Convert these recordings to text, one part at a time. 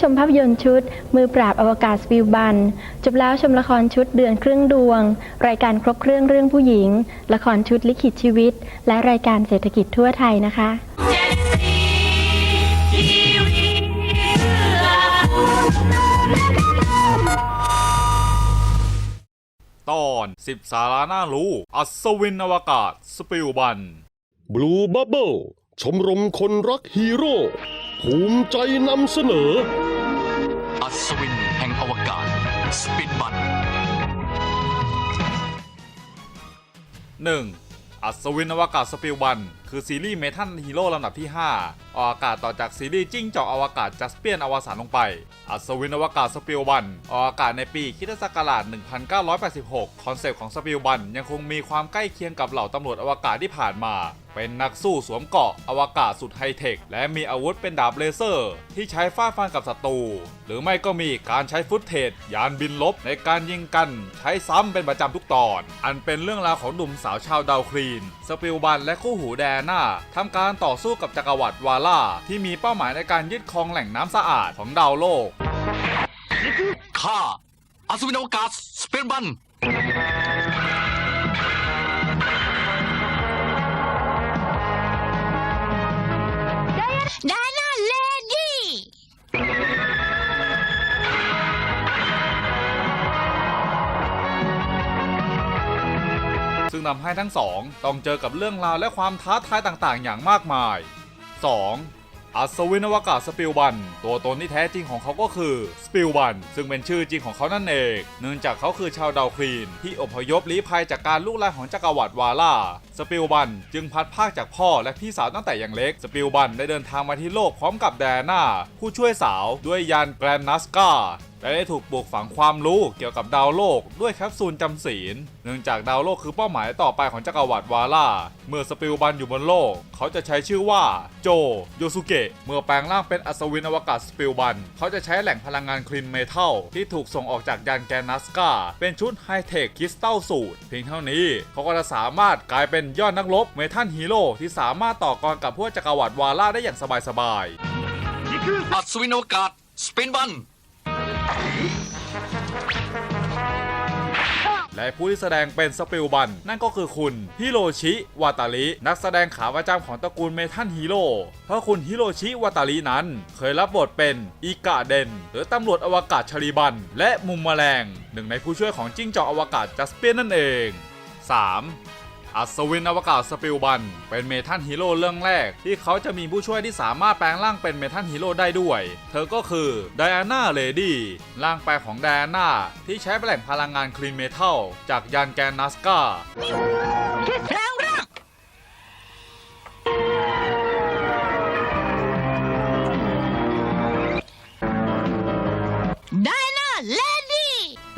ชมภาพยนตร์ชุด มือปราบอวกาศสปิลบัน จบแล้วชมละครชุดเดือนครึ่งดวง รายการครบเครื่องเรื่องผู้หญิง ละครชุดลิขิตชีวิต และรายการเศรษฐกิจทั่วไทยนะคะตอน10สาราน่ารู้ อัศวินอวกาศ สปิลบัน บลูบับเบิลชมรมคนรักฮีโร่ ภูมิใจนำเสนอ อัศวินแห่งอวกาศ สปินบัน 1. อัศวินอวกาศสปิลบัน คือซีรีส์เมทัลฮีโร่ลำดับที่ 5 ออกอากาศต่อจากซีรีส์จิ้งจอกอวกาศจัสเปียนอวสานลงไป อัศวินอวกาศสปิลบัน ออกอากาศในปีคริสตศักราช 1986 คอนเซปต์ของสปิลบันยังคงมีความใกล้เคียงกับเหล่าตำรวจอวกาศที่ผ่านมาเป็นนักสู้สวมเกราะอวกาศสุดไฮเทค และมีอาวุธเป็นดาบเลเซอร์ ที่ใช้ฟาดฟันกับศัตรู หรือไม่ก็มีการใช้ฟุตเทจยานบินลบในการยิงกันใช้ซ้ำเป็นประจำทุกตอน อันเป็นเรื่องราวของหนุ่มสาวชาวดาวคลีน สปิลบันและคู่หูแดน่าทำการต่อสู้กับจักรวรรดิวาล่าที่มีเป้าหมายในการยึดครองแหล่งน้ำสะอาดของดาวโลกข้าอัศวินอวกาศสปินบัน ซึ่งทำให้ทั้งสองต้องเจอกับเรื่องราวและความท้าทายต่างๆ อย่างมากมาย 2. อัศวินอวกาศสปิลบัน ตัวตนที่แท้จริงของเขาก็คือสปิลบัน ซึ่งเป็นชื่อจริงของเขานั่นเอง เนื่องจากเขาคือชาวดาวคลีน ที่อพยพลี้ภัยจากการลุกลามของจักรวรรดิวาล่า สปิลบันจึงพัดภาคจากพ่อและพี่สาวตั้งแต่ยังเล็ก สปิลบันได้เดินทางมาที่โลกพร้อมกับแดน่าผู้ช่วยสาวด้วยยานแกรนนัสกา และได้ถูกปลูกฝังความรู้เกี่ยวกับดาวโลกด้วยแคปซูลจำศีล เนื่องจากดาวโลกคือเป้าหมายต่อไปของจักรวรรดิวาล่า เมื่อสปิลบันอยู่บนโลก เขาจะใช้ชื่อว่าโจโยสุเกะ เมื่อแปลงร่างเป็นอัศวินอวกาศสปิลบัน เขาจะใช้แหล่งพลังงานคลีนเมทัลที่ถูกส่งออกจากยานแกนัสกาเป็นชุดไฮเทคคริสตัลสูตร เพียงเท่านี้ เขาก็จะสามารถกลายเป็นยอดนักรบเมทัลฮีโร่ที่สามารถต่อกรกับพวกจักรวรรดิวาล่าได้อย่างสบายๆอัศวินอวกาศสปินบัน และผู้ที่แสดงเป็นสปิลบัน นั่นก็คือคุณฮิโรชิวาตารินักแสดงขาประจำของตระกูลเมทัลฮีโร่เพราะคุณฮิโรชิวาตารินั้น เคยรับบทเป็นอิกะเดน หรือตำรวจอวกาศชลีบัน และมุมแมลง หนึ่งในผู้ช่วยของจิ้งจอกอวกาศจัสเปียนนั่นเอง 3. อัศวินอวกาศสปิลบัน เป็นเมทัลฮีโร่เรื่องแรก ที่เขาจะมีผู้ช่วยที่สามารถแปลงร่างเป็นเมทัลฮีโร่ได้ด้วย เธอก็คือไดอาน่าเลดี้ร่างแปลของไดอาน่าที่ใช้แหล่งพลังงานคลีนเมทัลจากยานแกนนัสกา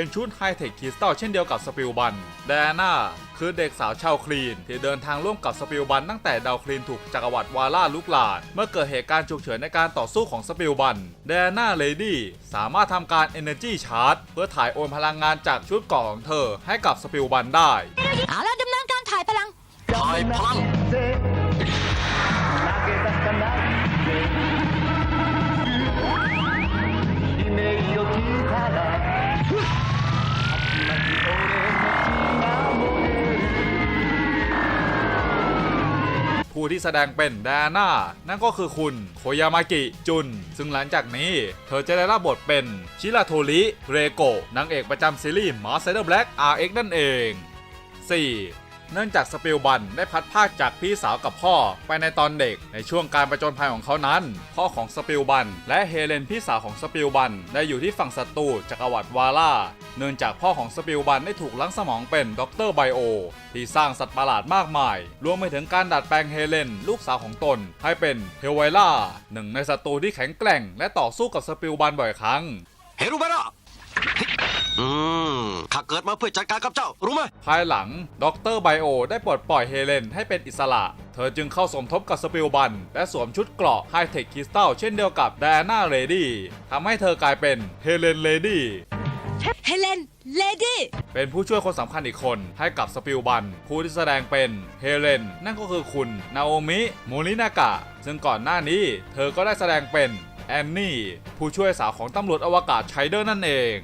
เป็นชุดไฮเทคคริสตัลเช่นเดียวกับสปิลบันไดอาน่าคือเด็กสาวชาวคลีน ที่เดินทางร่วมกับสปิลบันตั้งแต่ดาวคลีนถูกจักรวรรดิวาล่าลุกลาน เมื่อเกิดเหตุการณ์ฉุกเฉินในการต่อสู้ของสปิลบันไดอาน่าเลดี้สามารถทำการ Energy Charge เพื่อถ่ายโอนพลังงานจากชุดเกราะของเธอให้กับสปิลบันได้เอาละดำเนินการถ่ายพลังถ่ายพลัง ผู้ที่แสดงเป็นแดาน่านั่นก็คือคุณโคยามากิจุน ซึ่งหลังจากนี้เธอจะได้รับบทเป็นชิราโทริเรโกนางเอกประจำซีรีส์มาสเตอร์แบล็ก RX นั่นเอง 4. เนื่องจากสปิลบันได้พัดภาคจากพี่สาวกับพ่อไปในตอนเด็กในช่วงการประจนภัยของเขานั้น พ่อของสปิลบันและเฮเลนพี่สาวของสปิลบันได้อยู่ที่ฝั่งศัตรูจักรวรรดิวาล่าเนื่องจากพ่อของสปิลบันได้ถูกล้างสมองเป็นด็อกเตอร์ไบโอที่สร้างสัตว์ประหลาดมากมาย รวมไปถึงการดัดแปลงเฮเลน ลูกสาวของตน ให้เป็นเฮลไวล่าหนึ่งในศัตรูที่แข็งแกร่ง และต่อสู้กับสปิลบันบ่อยครั้งเฮรุเบระ อืมข้าเกิดมาเพื่อจัดการกับเจ้า รู้ไหม ภายหลังด็อกเตอร์ไบโอได้ปลดปล่อยเฮเลนให้เป็นอิสระ เธอจึงเข้าสมทบกับสปิลบัน และสวมชุดเกราะไฮเทคคริสตัลเช่นเดียวกับไดอาน่าเลดี้ทำให้เธอกลายเป็นเฮเลนเลดี้ เฮเลน เลดี้ เป็นผู้ช่วยคนสำคัญอีกคนให้กับสปิลบันผู้ที่แสดงเป็นเฮเลน นั่นก็คือคุณนาโอมิโมรินากะ ซึ่งก่อนหน้านี้เธอก็ได้แสดงเป็นแอนนี่ ผู้ช่วยสาวของตำรวจอวกาศไชเดอร์นั่นเอง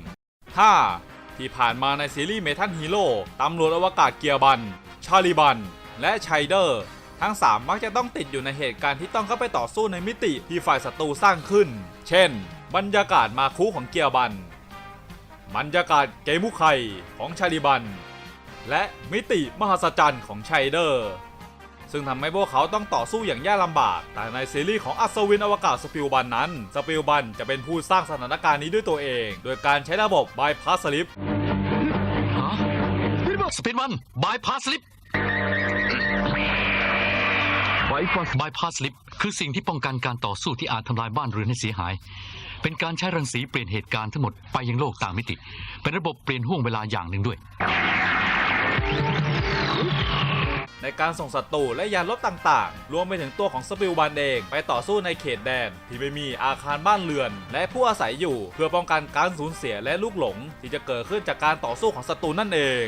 5. ที่ผ่านมาในซีรีส์เมทัลฮีโร่ตำรวจอวกาศเกียร์บัน ชาลีบัน และไชเดอร์ ทั้ง 3 มักจะต้องติดอยู่ในเหตุการณ์ที่ต้องเข้าไปต่อสู้ในมิติที่ฝ่ายศัตรูสร้างขึ้น เช่น บรรยากาศมาคุของเกียร์บัน บรรยากาศเกมุไคของชาลีบัน และมิติมหัศจรรย์ของไชเดอร์ ซึ่งทำให้พวกเขาต้องต่อสู้อย่างยากลำบาก แต่ในซีรีส์ของอัศวินอวกาศสปิลบันนั้น สปิลบันจะเป็นผู้สร้างสถานการณ์นี้ด้วยตัวเอง โดยการใช้ระบบบายพาสสลิปสปินมันบายพาสสลิปบายพาสสลิปคือสิ่งที่ป้องกันการต่อสู้ที่อาจทำลายบ้านเรือนให้เสียหาย เป็นการใช้รังสีเปลี่ยนเหตุการณ์ทั้งหมดไปยังโลกต่างมิติ เป็นระบบเปลี่ยนห่วงเวลาอย่างหนึ่งด้วย ในการส่งศัตรูและยานรบต่างๆ รวมไปถึงตัวของสปิลบันเองไปต่อสู้ในเขตแดน ที่ไม่มีอาคารบ้านเรือน และผู้อาศัยอยู่ เพื่อป้องกันการสูญเสียและลูกหลง ที่จะเกิดขึ้นจากการต่อสู้ของศัตรูนั่นเอง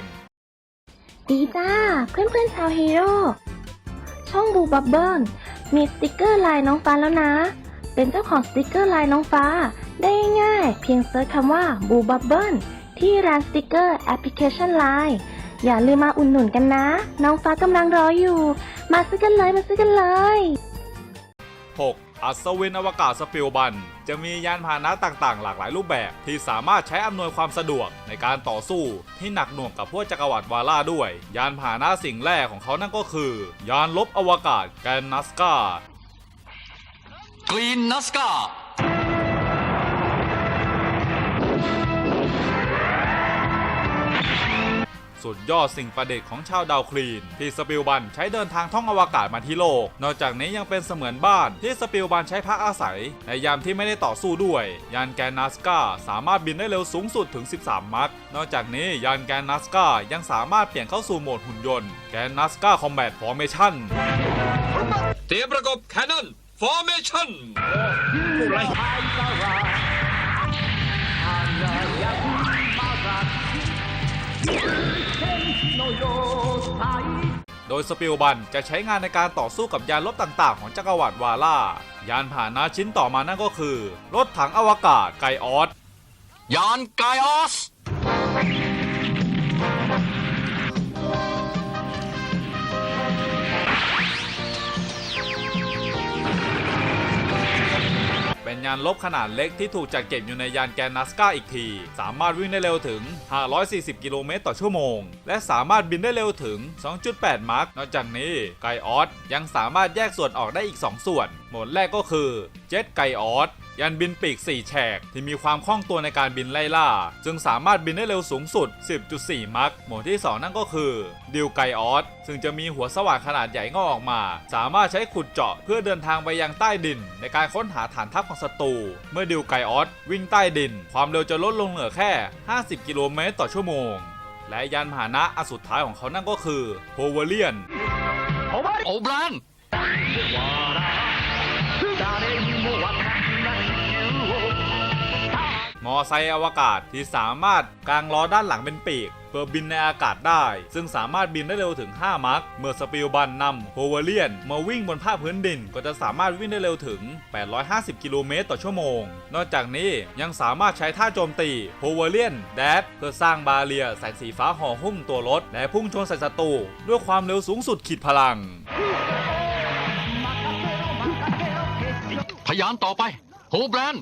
ดีจ้า เพื่อนๆชาวฮีโร่ช่องบูบับเบิลมีสติกเกอร์ลายน้องฟ้าแล้วนะ เป็นเจ้าของสติกเกอร์ลายน้องฟ้า ได้ง่าย เพียงเซิร์ชคำว่าบูบับเบิลที่ร้านสติกเกอร์แอปพลิเคชันไลน์ อย่าลืมมาอุ่นหนุนกันนะ น้องฟ้ากำลังรออยู่ มาซื้อกันเลยมาซื้อกันเลย 6. อัศวินอวกาศสปิลบัน จะมียานพาหนะต่างๆ หลากหลายรูปแบบ ที่สามารถใช้อำนวยความสะดวกในการต่อสู้ ที่หนักหน่วงกับพวกจักรวรรดิวาล่าด้วย ยานพาหนะสิ่งแรกของเขานั่นก็คือ ยานลบอวกาศแกนนัสกากรีนนัสกา สุดยอดสิ่งประดิษฐ์ของชาวดาวคลีน ที่สปิลบันใช้เดินทางท่องอวกาศมาที่โลก นอกจากนี้ยังเป็นเสมือนบ้านที่สปิลบันใช้พักอาศัย ในยามที่ไม่ได้ต่อสู้ด้วย ยานแกนนัสกาสามารถบินได้เร็วสูงสุดถึง 13 มัคนอกจากนี้ยานแกนนัสกายังสามารถเปลี่ยนเข้าสู่โหมดหุ่นยนต์แกนนัสกาคอมแบทฟอร์เมชั่นเตรียมประกบแคนนอนฟอร์เมชั่น โดยสปิลบันจะใช้งานในการต่อสู้กับยานรบต่างๆ ของจักรวรรดิวาล่ายานพาหนะชิ้นต่อมานั่นก็คือ รถถังอวกาศไกออสยานไกออส เป็นยานลบขนาดเล็กที่ถูกจัดเก็บอยู่ในยานแกนนัสกาอีกที สามารถวิ่งได้เร็วถึง 540 กิโลเมตรต่อชั่วโมง และสามารถบินได้เร็วถึง 2.8 มาร์กนอกจากนี้ไกออสยังสามารถแยกส่วนออกได้อีก 2 ส่วนโหมดแรกก็คือเจ็ตไกออสยานบินปีก 4 แฉก ที่มีความคล่องตัวในการบินไล่ล่า จึงสามารถบินได้เร็วสูงสุด 10.4 มัคโหมดที่ 2 นั่นก็คือ ดิวไกออสซึ่งจะมีหัวสว่างขนาดใหญ่งอกออกมา สามารถใช้ขุดเจาะเพื่อเดินทางไปยังใต้ดิน ในการค้นหาฐานทัพของศัตรู เมื่อดิวไกออสวิ่งใต้ดิน ความเร็วจะลดลงเหลือแค่ 50 กิโลเมตรต่อชั่วโมง และยานพาหนะอันสุดท้ายของเขานั่นก็คือโพเวเลียนโอบรน อไซค์อวกาศที่สามารถกางล้อด้านหลังเป็นปีก เพื่อบินในอากาศได้ ซึ่งสามารถบินได้เร็วถึง 5 มัคเมื่อสปิลบันนำโฮเวเลียนมาวิ่งบนภาคพื้นดิน ก็จะสามารถวิ่งได้เร็วถึง 850 กิโลเมตรต่อชั่วโมง นอกจากนี้ยังสามารถใช้ท่าโจมตีโฮเวเลียนแดดเพื่อสร้างบาเรียแสงสีฟ้าห่อหุ้มตัวรถ และพุ่งชนใส่ศัตรูด้วยความเร็วสูงสุดขีดพลัง พยานต่อไปโฮแบรน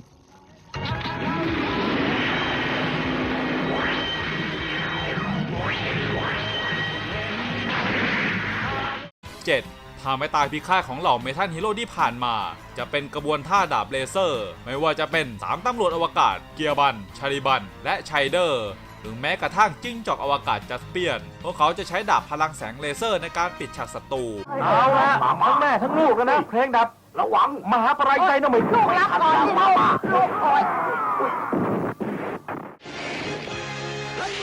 7. ทางไม่ตายพิฆาตของเหล่าเมทัลฮีโร่ที่ผ่านมา จะเป็นกระบวนท่าดาบเลเซอร์ ไม่ว่าจะเป็น 3ตำรวจอวกาศ เกียร์บัน ชาริบัน และไชเดอร์หรือแม้กระทั่งจิ้งจอกอวกาศจัสเปียน พวกเขาจะใช้ดาบพลังแสงเลเซอร์ในการปิดฉากศัตรูเอาละทั้งแม่ทั้งลูกกันนะ เพลงดับ ระวัง มหาปรายใจนะไม่ลูกรักก่อนที่เราลูกคอย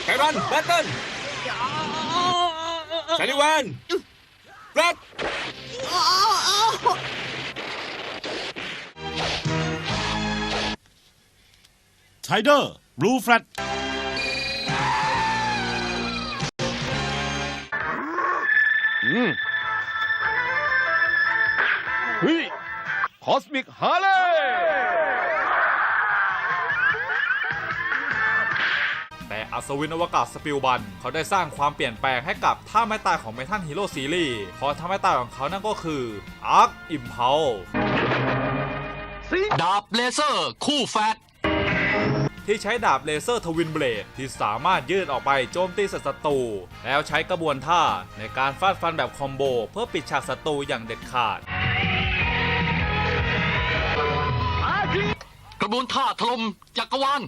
ไกรันแบตเทิลชาลิวาน แบล็กไทเดอร์บลูแฟลตอืมเฮ้ยคอสมิกฮาร์เลย์ อัศวินอวกาศสปิลบัน เขาได้สร้างความเปลี่ยนแปลงให้กับท่าไม้ตายของเมทัลฮีโร่ซีรีส์เพราะท่าไม้ตายของเขานั่นก็คืออาร์คอิมเพลดาบเลเซอร์ คู่แฟดที่ใช้ดาบเลเซอร์ทวินเบลดที่สามารถยืดออกไปโจมตีศัตรูแล้วใช้กระบวนท่าในการฟาดฟันแบบคอมโบ เพื่อปิดฉากศัตรูอย่างเด็ดขาด กระบวนท่าถล่มจักรวาล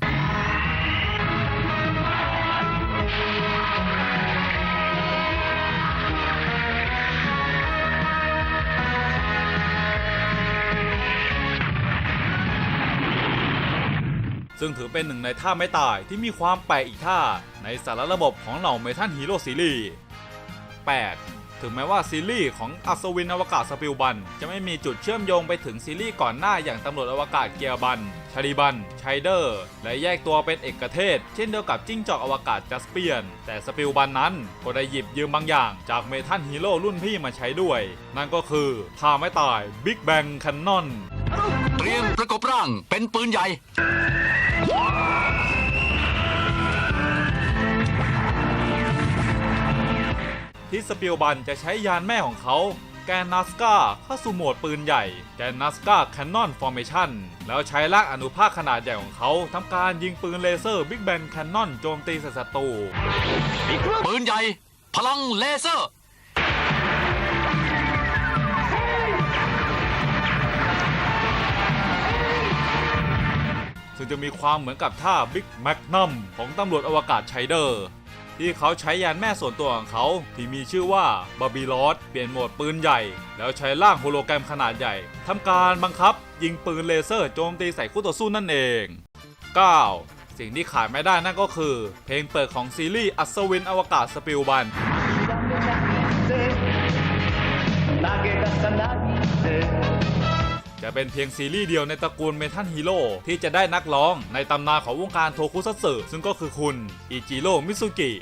ซึ่งถือเป็นหนึ่งในท่าไม่ตายที่มีความแปลกอีกท่าในสารระบบของเหล่าเมทัลฮีโร่ซีรีส์ 8. ถึงแม้ว่าซีรีส์ของอัศวินอวกาศสปิลบัน จะไม่มีจุดเชื่อมโยงไปถึงซีรีส์ก่อนหน้าอย่างตำรวจอวกาศเกียร์บันชาริบันไชเดอร์ และแยกตัวเป็นเอกเทศ เช่นเดียวกับจิ้งจอกอวกาศจัสเปียน แต่สปิลบันนั้นก็ได้หยิบยืมบางอย่างจากเมทัลฮีโร่รุ่นพี่มาใช้ด้วย นั่นก็คือท่าไม่ตายบิ๊กแบงแคนนอน เตรียมประกบร่างเป็นปืนใหญ่ ที่สปิลบันจะใช้ยานแม่ของเขา แกนนัสกาเข้าสู่โหมดปืนใหญ่ แกนนัสกาแคนนอนฟอร์เมชันแล้วใช้ร่างอนุภาคขนาดใหญ่ของเขาทำการยิงปืนเลเซอร์บิ๊กแบนแคนนอนโจมตีใส่ศัตรูปืนใหญ่ พลังเลเซอร์ ซึ่งจะมีความเหมือนกับท่าบิ๊กแมกนัมของตำรวจอวกาศไชเดอร์ ที่เขาใช้ยานแม่ส่วนตัวของเขาที่มีชื่อว่าบาบิลอสเปลี่ยนโหมดปืนใหญ่ แล้วใช้ร่างโฮโลแกรมขนาดใหญ่ทำการบังคับ ยิงปืนเลเซอร์โจมตีใส่คู่ต่อสู้นั่นเอง 9. สิ่งที่ขาดไม่ได้นั่นก็คือ เพลงเปิดของซีรีส์อัศวินอวกาศสปิลบัน เป็นเพียงซีรีส์เดียวในตระกูลเมทัลฮีโร่ที่จะได้นักร้องในตำนานของวงการโทคุซัตสึซึ่งก็คือคุณอิจิโร่มิซุกิ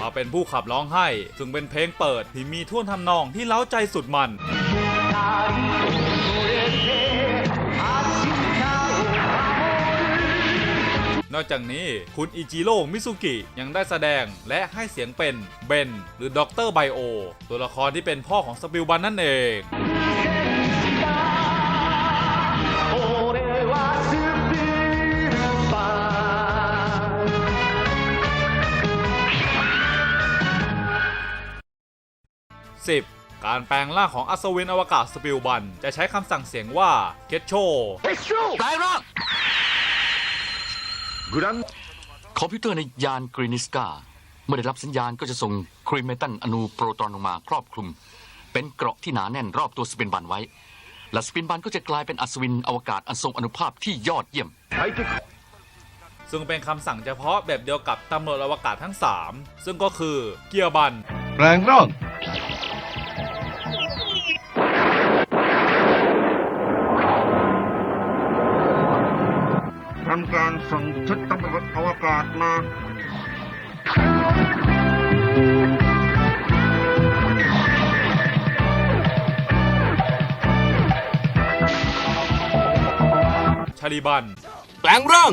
มาเป็นผู้ขับร้องให้ ซึ่งเป็นเพลงเปิดที่มีท่วงทำนองที่เล้าใจสุดมัน นอกจากนี้คุณอิจิโร่มิซุกิยังได้แสดงและให้เสียงเป็นเบนหรือด็อกเตอร์ไบโอตัวละครที่เป็นพ่อของสปิลบันนั่นเอง 10. การแปลงร่างของอัศวินอวกาศสปิลบัน จะใช้คำสั่งเสียงว่าเคชโชแปลง ร่างคอมพิวเตอร์ในยานกรีนิสกาเมื่อได้รับสัญญาณก็จะส่งครีเมตันอนูโปรตอนลงมาครอบคลุม เป็นเกราะที่หนาแน่นรอบตัวสปินบันไว้ และสปินบันก็จะกลายเป็นอัศวินอวกาศอันทรงอนุภาพที่ยอดเยี่ยม ซึ่งเป็นคำสั่งเฉพาะแบบเดียวกับตำรวจอวกาศทั้ง 3 ซึ่งก็คือเกียร์บัน แปลงร่าง ส่งชุดตำรวจอวกาศมาชาลีบัน แปลงร่าง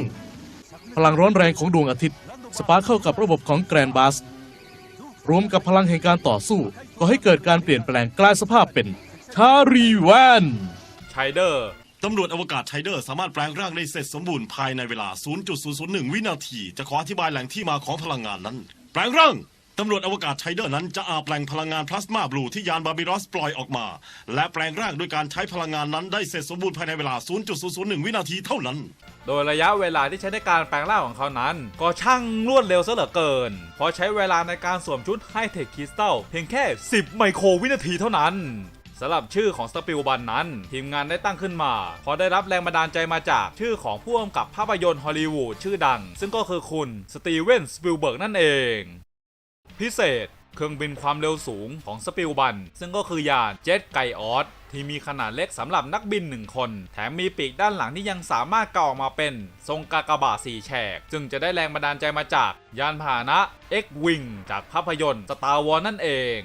พลังร้อนแรงของดวงอาทิตย์ สปาร์คเข้ากับระบบของแกรนบัสรวมกับพลังแห่งการต่อสู้ ก็ให้เกิดการเปลี่ยนแปลงกลายสภาพเป็นชารีแวนไชเดอร์ ตำรวจอวกาศไทเดอร์สามารถแปลงร่างได้เสร็จสมบูรณ์ภายในเวลา 0.001 วินาที จะขออธิบายแหล่งที่มาของพลังงานนั้น แปลงร่างตำรวจอวกาศไทเดอร์นั้นจะอาแปลงพลังงานพลาสมาบลูที่ยานบาบิรอสปล่อยออกมา และแปลงร่างด้วยการใช้พลังงานนั้นได้เสร็จสมบูรณ์ภายในเวลา 0.001 วินาทีเท่านั้น โดยระยะเวลาที่ใช้ในการแปลงร่างของเขานั้น ก็ช่างรวดเร็วซะเหลือเกิน เพราะใช้เวลาในการสวมชุดไฮเทคคริสตัลเพียงแค่ 10 ไมโครวินาทีเท่านั้น สำหรับชื่อของสปิลบันนั้น ทีมงานได้ตั้งขึ้นมาเพราะได้รับแรงบันดาลใจมาจากชื่อของผู้กำกับภาพยนตร์ฮอลลีวูดชื่อดัง ซึ่งก็คือคุณสตีเวนสปิลเบิร์กนั่นเอง พิเศษเครื่องบินความเร็วสูงของสปิลบัน ซึ่งก็คือยานเจ็ตไกออสที่มีขนาดเล็กสำหรับนักบินหนึ่งคน แถมมีปีกด้านหลังที่ยังสามารถเกาะออกมาเป็น ทรงกากบาทสี่แฉกซึ่งจะได้แรงบันดาลใจมาจาก ยานพาหนะ X-Wing จากภาพยนตร์ Star Wars นั่นเอง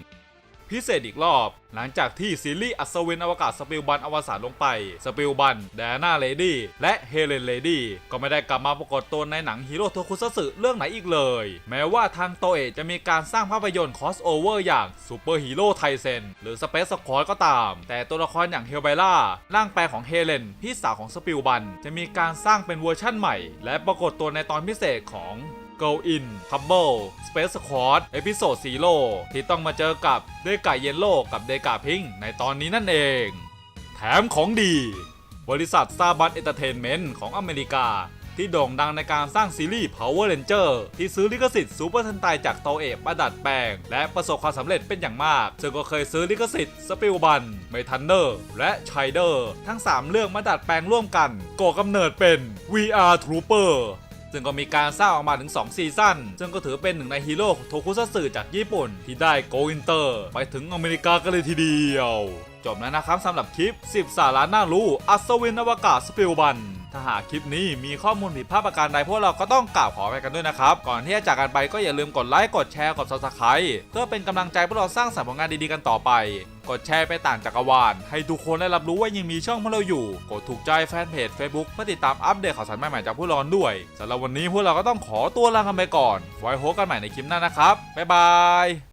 พิเศษอีกรอบ หลังจากที่ซีรีส์อัศวินอวกาศสปิลบันอวสานลงไป สปิลบันแดน่าเลดี้และเฮเลนเลดี้ก็ไม่ได้กลับมาปรากฏตัวในหนังฮีโร่โทคุซัตสึเรื่องไหนอีกเลย แม้ว่าทางโตเอะจะมีการสร้างภาพยนตร์คอสโอเวอร์อย่างซูเปอร์ฮีโร่ไทเซนหรือสเปซสควอดก็ตาม แต่ตัวละครอย่างเฮลไบล่าร่างแปลของเฮเลนพี่สาวของสปิลบันจะมีการสร้างเป็นเวอร์ชั่นใหม่ และปรากฏตัวในตอนพิเศษของ Go In Couple Space Squad เอพิโซดซีโร่ที่ต้องมาเจอกับเดกาเยนโลกับเดกาพิงในตอนนี้นั่นเอง แถมของดี บริษัทซาบัตเอนเตอร์เทนเมนต์ของอเมริกา ที่โด่งดังในการสร้างซีรีส์ Power Ranger ที่ซื้อลิขสิทธิ์ซูเปอร์ทันไตจากโตเอะมาดัดแปลง และประสบความสำเร็จเป็นอย่างมาก ซึ่งก็เคยซื้อลิขสิทธิ์สปิลบันเมทันเดอร์และไชเดอร์ทั้ง 3 เรื่องมาดัดแปลงร่วมกันก่อกำเนิดเป็น VR Trooper ซึ่งก็มีการสร้างออกมาถึง 2 ซีซั่น ซึ่งก็ถือเป็นหนึ่งในฮีโร่โทคุซัตสึจากญี่ปุ่น ที่ได้โกอินเตอร์ ไปถึงอเมริกากันเลยทีเดียว จบแล้วนะครับสำหรับคลิป 10 สาระน่ารู้ อัศวินอวกาศสปิลบัน ถ้าหากคลิปนี้มีข้อมูลผิดพลาดประการใดพวกเราก็ต้องกล่าวขอไปกันด้วยนะครับ ก่อนที่จะจากกันไปก็อย่าลืมกดไลค์กดแชร์กด subscribe เพื่อเป็นกำลังใจพวกเราสร้างสรรค์ผลงานดีๆกันต่อไป กดแชร์ไปต่างจักรวาลให้ทุกคนได้รับรู้ว่ายังมีช่องพวกเราอยู่ กดถูกใจแฟนเพจ Facebook เพื่อติดตามอัปเดตข่าวสารใหม่ๆจากพวกเราด้วยสำหรับวันนี้พวกเราก็ต้องขอตัวลากันไปก่อนไว้พบกันใหม่ในคลิปหน้านะครับบ๊ายบาย